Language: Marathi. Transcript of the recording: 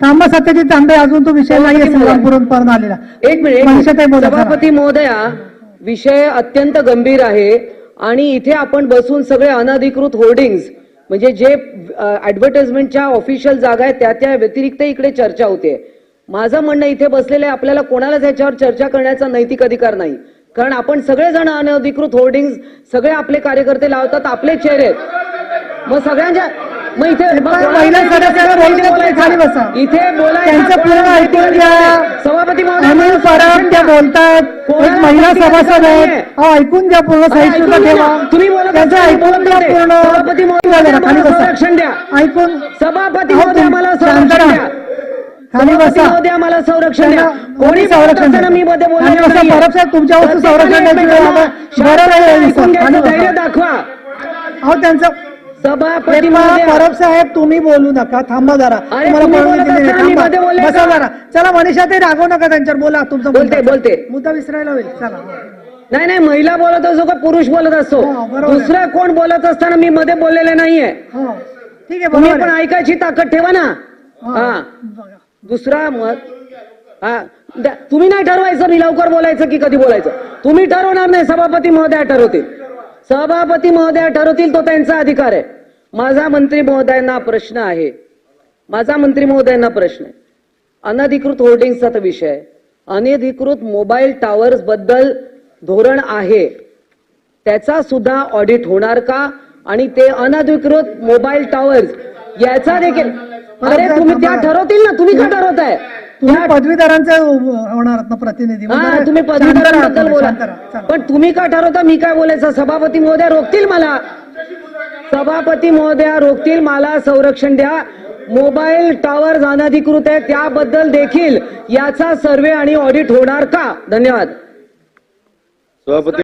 थांबा सत्यजित तांबे अजून तो विषय परत आलेला. एक मिनिट. सभापती महोदया विषय अत्यंत गंभीर आहे आणि इथे आपण बसून सगळे अनधिकृत होर्डिंग्स म्हणजे जे ऍडव्हर्टाइजमेंटच्या ऑफिशियल जागा आहेत त्या त्या व्यतिरिक्त इकडे चर्चा होते. माझं म्हणणं इथे बसलेले आपल्याला कोणालाच याच्यावर चर्चा करण्याचा नैतिक अधिकार नाही. कारण आपण सगळेजण अनधिकृत होर्डिंग्स सगळे आपले कार्यकर्ते लावतात आपले चेहरे आहेत. मग सगळ्यांच्या मग इथे महिला सदस्याला? बोलू खाली बसा. इथे त्यांचं पूर्ण ऐकून घ्या. सभापती महोदय अनिल परब त्या बोलतात एक महिला सभासद आहेत ऐकून घ्या पूर्ण ऐकून ठेवा. तुम्ही बोलत त्यांचं ऐकून घ्या. पूर्ण सभापती बोला खाली बसा. संरक्षण द्या. ऐकून सभापती मला. द्या खाली बसा महोदय मला संरक्षण द्या कोणी संरक्षण द्या. मी मध्ये. परब साहेब, तुमच्या वस्तू संरक्षण द्यायची वेळ एकमेकांना आता बरं नाही आहे, ऐकून घ्यायचं खाली बसा. धैर्य दाखवा अहो त्यांचं सभापती परब साहेब तुम्ही बोलू नका. थांबा जरा. बसा? जरा. चला मनीषा ते रागवू नका त्यांच्यावर. बोला तुमचा बोलते. बोलते. मुद्दा विसरायला होईल. चला. नाही नाही महिला बोलत असो का पुरुष बोलत असो? बरोबर आहे. दुसरा कोण बोलत असताना मी मध्ये बोललेले नाहीये. ठीक आहे तुम्ही पण. ऐकायची ताकद ठेवा ना. हो. दुसरा मत हा. तुम्ही नाही ठरवायचं मी लवकर बोलायचं की कधी बोलायचं. तुम्ही ठरवणार नाही सभापती महोदया ठरवतील सभापती महोदया ठरवतील तो त्यांचा अधिकार आहे. माझा मंत्री महोदयांना प्रश्न आहे. माझा मंत्री महोदयांना प्रश्न आहे. अनधिकृत होर्डिंगचा तर विषय अनधिकृत मोबाईल टावर्सबद्दल धोरण आहे. त्याचा सुद्धा ऑडिट होणार का? आणि ते अनधिकृत मोबाईल टावर्स याचा देखील अरे तुम्ही त्या ठरवतील ना. तुम्ही का ठरवताय? तुम्ही पदवीधरांचे होणार आहात ना प्रतिनिधी. हा बरोबर? तुम्ही पदवीधरांबद्दल बोला. पण तुम्ही का ठरवता? मी काय बोलायचं? सभापती महोदया रोखतील मला. सभापती महोदया रोखतील मला संरक्षण द्या. मोबाईल टावर अनधिकृत आहे त्याबद्दल देखील याचा सर्वे आणि ऑडिट होणार का? धन्यवाद. सभापती